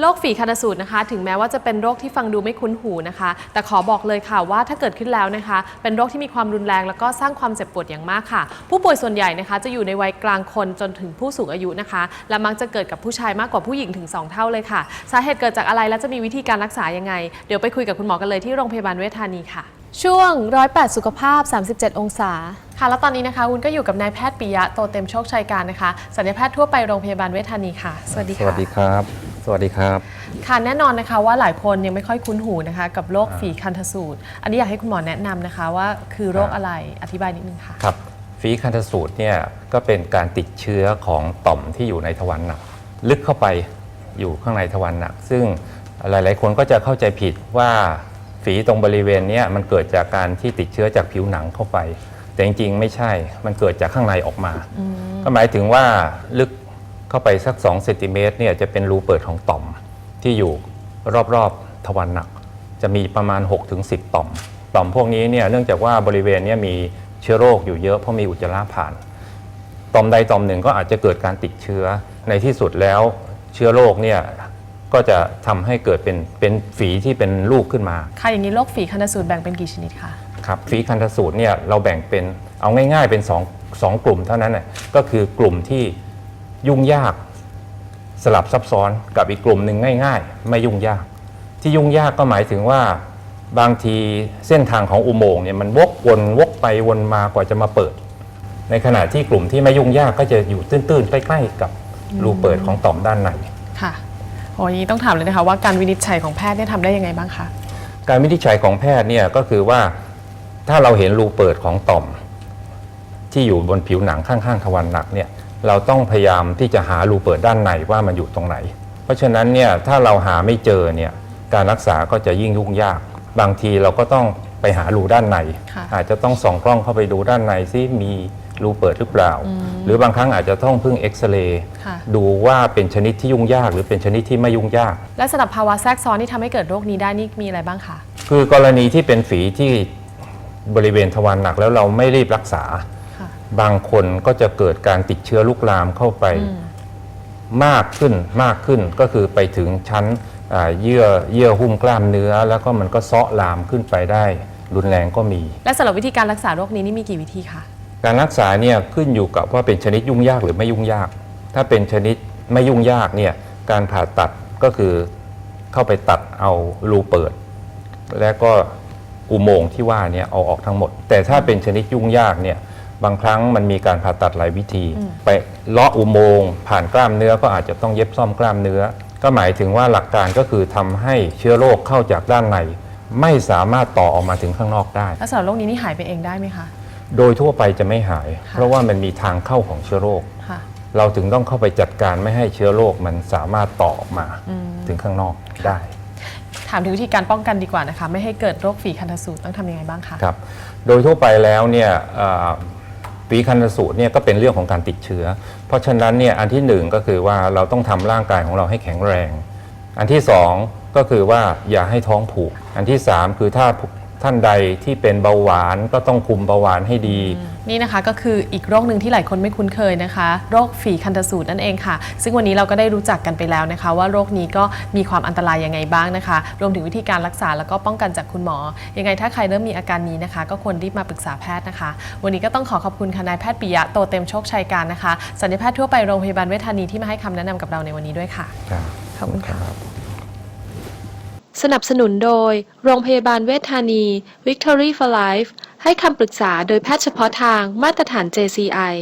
โรคฝีคันสูตรนะคะ ถึงแม้ว่าจะเป็นโรคที่ฟังดูไม่คุ้นหูนะคะ แต่ขอบอกเลยค่ะว่าถ้าเกิดขึ้นแล้วนะคะ เป็นโรคที่มีความรุนแรงแล้วก็สร้างความเจ็บปวดอย่างมากค่ะ ผู้ป่วยส่วนใหญ่นะคะ จะอยู่ในวัยกลางคนจนถึงผู้สูงอายุนะคะ และมักจะเกิดกับผู้ชายมากกว่าผู้หญิงถึง 2 เท่าเลยค่ะ สาเหตุเกิดจากอะไรและจะมีวิธีการรักษายังไง เดี๋ยวไปคุยกับคุณหมอกันเลยที่โรงพยาบาลเวชธานีค่ะ ช่วงร้อยแปดสุขภาพ 37 องศาค่ะแล้วตอนนี้นะคะวุ้นก็อยู่กับนายแพทย์ปิยะโตเต็มโชคชัยการนะคะสัญญาแพทย์ทั่วไปโรงพยาบาลเวชธานีค่ะ สวัสดีสค่ะวัสดีครับส วัสดีครับ ค่ะแน่นอนนะคะว่าหลายคนยังไม่ค่อยคุ้นหูนะคะ กับโรคฝีคันทสูตร อันนี้อยากให้คุณหมอแนะนำนะคะว่าคือโรคอะไรอธิบายนิดนึงค่ะ ครับฝีคันธสูตรเนี่ยก็เป็นการติดเชื้อของต่อมที่อยู่ในทวารหนัก ลึกเข้าไปอยู่ข้างในทวารหนัก ซึ่งหลาย ๆ คนก็จะเข้าใจผิดว่าฝีตรงบริเวณเนี้ยมันเกิดจากการที่ติดเชื้อจากผิวหนังเข้าไป แต่จริง ๆ ไม่ใช่มันเกิดจากข้างในออกมา ก็หมายถึงว่าลึก เข้าไปสัก2เซนติเมตรเนี่ยจะเป็นรูเปิดของต่อม ที่อยู่รอบๆทวารหนัก จะมีประมาณ 6-10 ต่อม ต่อมพวกนี้เนี่ยเนื่องจากว่าบริเวณเนี้มีเชื้อโรคอยู่เยอะเพราะมีอุจจาระผ่าน ต่อมใดต่อมหนึ่งก็อาจจะเกิดการติดเชื้อในที่สุดแล้วเชื้อโรคเนี่ยก็จะทำให้เกิดเป็นเป็นฝีที่เป็นลูกขึ้นมา ค่ะอย่างนี้โรคฝีคันทสูตรแบ่งเป็นกี่ชนิดคะครับฝีคันธสูตรเนี่ยเราแบ่งเป็นเอาง่าย ๆ เป็นสองสองกลุ่มเท่านั้นน่ะก็คือกลุ่มที่ ยุ่งยากสลับซับซ้อนกับอีกกลุ่มหนึ่งง่าย ๆ ไม่ยุ่งยาก ที่ยุ่งยากก็หมายถึงว่าบางทีเส้นทางของอุโมงค์เนี่ยมันวกวนวกไปวนมากว่าจะมาเปิด ในขณะที่กลุ่มที่ไม่ยุ่งยากก็จะอยู่ตื้นๆใกล้ๆกับรูเปิดของต่อมด้านในค่ะโอ้ยางนี้ต้องถามเลยนะคะว่าการวินิจฉัยของแพทย์เนี่ยทำได้ยังไงบ้างคะการวินิจฉัยของแพทย์เนี่ยก็คือว่าถ้าเราเห็นรูเปิดของต่อม ที่อยู่บนผิวหนังข้างๆทวารหนักเนี่ย เราต้องพยายามที่จะหารูเปิดด้านในว่ามันอยู่ตรงไหน เพราะฉะนั้นเนี่ยถ้าเราหาไม่เจอเนี่ยการรักษาก็จะยิ่งยุ่งยาก บางทีเราก็ต้องไปหารูด้านในค่ะอาจจะต้องส่องกล้องเข้าไปดูด้านในซิมีรูเปิดหรือเปล่า หรือบางครั้งอาจจะต้องพึ่งเอ็กซเรย์ค่ะดูว่าเป็นชนิดที่ยุ่งยาก หรือเป็นชนิดที่ไม่ยุ่งยาก และสำหรับภาวะแทรกซ้อนที่ทำให้เกิดโรคนี้ได้นี่มีอะไรบ้างคะคือกรณีที่เป็นฝีที่บริเวณทวารหนักแล้วเราไม่รีบรักษาค่ะ บางคนก็จะเกิดการติดเชื้อลุกลามเข้าไปมากขึ้นมากขึ้นก็คือไปถึงชั้นอ่าเยื่อเยื่อหุ้มกล้ามเนื้อ แล้วก็มันก็เซาะลามขึ้นไปได้ รุนแรงก็มี และสำหรับวิธีการรักษาโรคนี้นี่มีกี่วิธีคะการรักษาเนี่ยขึ้นอยู่กับว่าเป็นชนิดยุ่งยากหรือไม่ยุ่งยาก ถ้าเป็นชนิดไม่ยุ่งยากเนี่ยการผ่าตัดก็คือเข้าไปตัดเอารูเปิด และก็อุโมงค์ที่ว่าเนี่ยเอาออกทั้งหมด แต่ถ้าเป็นชนิดยุ่งยากเนี่ย บางครั้งมันมีการผ่าตัดหลายวิธี ไปเลาะอุโมงค์ผ่านกล้ามเนื้อก็อาจจะต้องเย็บซ่อมกล้ามเนื้อ ก็หมายถึงว่าหลักการก็คือทำให้เชื้อโรคเข้าจากด้านในไม่สามารถต่อออกมาถึงข้างนอกได้และสำหรับโรคนี้นี่หายไปเองได้ไหมคะ โดยทั่วไปจะไม่หายค่ะเพราะว่ามันมีทางเข้าของเชื้อโรคค่ะเราถึงต้องเข้าไปจัดการไม่ให้เชื้อโรคมันสามารถต่อออกมาถึงข้างนอกได้ ถามถึงวิธีการป้องกันดีกว่านะคะ ไม่ให้เกิดโรคฝีคันทสูตรต้องทำยังไงบ้างคะ ครับ โดยทั่วไปแล้วเนี่ยเอ่อ ฝีคันสูตรเนี่ยก็เป็นเรื่องของการติดเชื้อ เพราะฉะนั้นเนี่ยอันที่หนึ่งก็คือว่าเราต้องทำร่างกายของเราให้แข็งแรง อันที่สองก็คือว่าอย่าให้ท้องผูก อันที่สามคือถ้า ท่านใดที่เป็นเบาหวานก็ต้องคุมเบาหวานให้ดี นี่นะคะก็คืออีกโรคหนึ่งที่หลายคนไม่คุ้นเคยนะคะ โรคฝีคันทสูตรนั่นเองค่ะ ซึ่งวันนี้เราก็ได้รู้จักกันไปแล้วนะคะ ว่าโรคนี้ก็มีความอันตรายยังไงบ้างนะคะ รวมถึงวิธีการรักษาแล้วก็ป้องกันจากคุณหมอ ยังไงถ้าใครเริ่มมีอาการนี้นะคะ ก็ควรรีบมาปรึกษาแพทย์นะคะ วันนี้ก็ต้องขอขอบคุณค่ะนายแพทย์ปิยะโตเต็มโชคชัยการนะคะสัญญาแพทย์ทั่วไปโรงพยาบาลเวชธานีที่มาให้คำแนะนำกับเราในวันนี้ด้วยค่ะครับขอบคุณค่ะรับ สนับสนุนโดย โรงพยาบาลเวชธานี Victory for Life ให้คำปรึกษาโดยแพทย์เฉพาะทางมาตรฐาน JCI